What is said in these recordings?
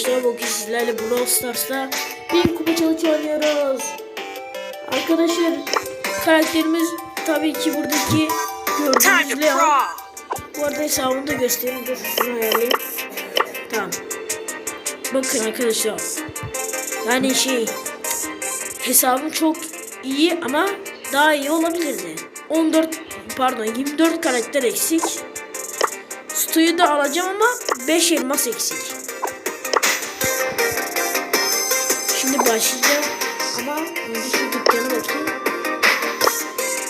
Arkadaşlar bugün sizlerle Brawl Stars'ta bir kupa challenge oynuyoruz. Arkadaşlar karakterimiz tabii ki buradaki gördüğünüz Leon. Bu arada hesabını da göstereyim. Dur şunu ayarlayayım. Tamam. Bakın arkadaşlar. Yani şey hesabım çok iyi ama daha iyi olabilirdi. 14 pardon 24 karakter eksik. Stu'yu da alacağım ama 5 elmas eksik. Başlayacağım ama önce şu dükkana bakayım.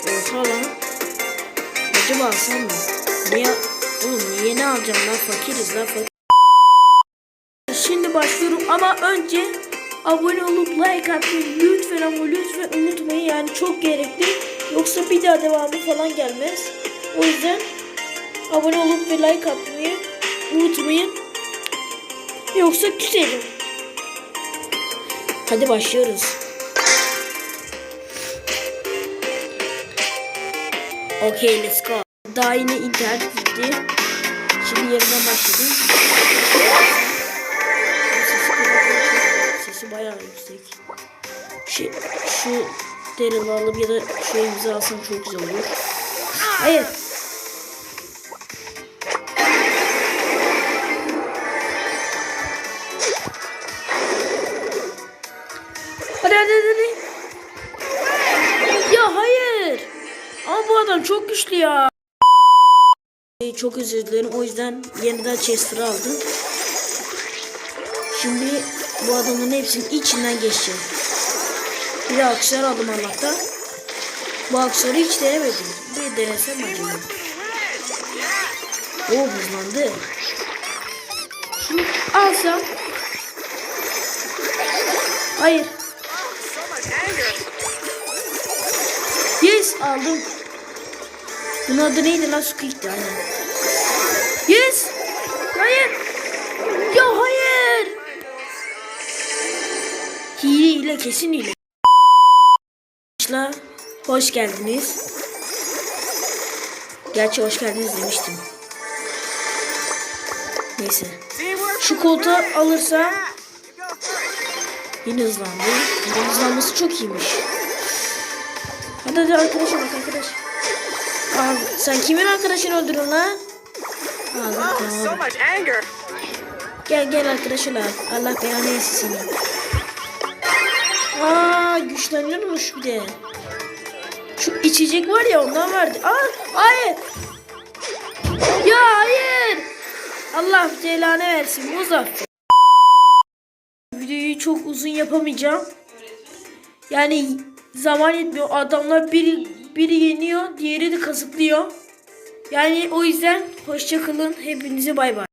Oha lan. Acaba alsam mı? Niye? Oğlum niye ne alacağım lan fakiriz lan fakir. Şimdi başlıyorum ama önce abone olup like atmayı lütfen ama lütfen unutmayın yani çok gerekli. Yoksa bir daha devamı falan gelmez. O yüzden abone olup ve like atmayı unutmayın. Yoksa küserim. Hadi başlıyoruz. Okay let's go. Daha yine internet gitti. Şimdi yeniden başladım. Sesi. Sesi bayağı yüksek. Şu, şu derimi alıp ya da şu imza alsam çok güzel olur. Hayır. Hadi. Ya hayır. Ama bu adam çok güçlü ya. Çok özür dilerim. O yüzden yeniden Chester'ı aldım. Şimdi bu adamın hepsinin içinden geçeceğim. Bir de aksesuar aldım Allah'tan. Bu aksesuarı hiç denemedim. Bir denesem acaba? Oo hızlandı. Şunu alsam. Hayır. Aldım. Bunun adı neydi lan Squeak'ti aynen. Yes. Hayır. Ya hayır. Hile ile kesin hile. Arkadaşlar hoş geldiniz. Gerçi hoş geldiniz demiştim. Neyse. Şu go first. yine hızlandı. Yine hızlanması çok iyiymiş. Hadi hadi arkadaşa bak arkadaş. Abi sen kimin arkadaşını öldürüyorsun lan? Aldım Oh, so much anger. Gel gel arkadaşlar. Allah belanı yesin seni. Aa güçleniyormuş bir de. Şu içecek var ya ondan verdi. Aa hayır. Ya hayır. Allah belanı versin Muzaffer. Videoyu çok uzun yapamayacağım. Yani zaman yetmiyor. Adamlar biri biri yeniyor, diğeri de kazıklıyor. Yani o yüzden hoşça kalın. Hepinize bay bay.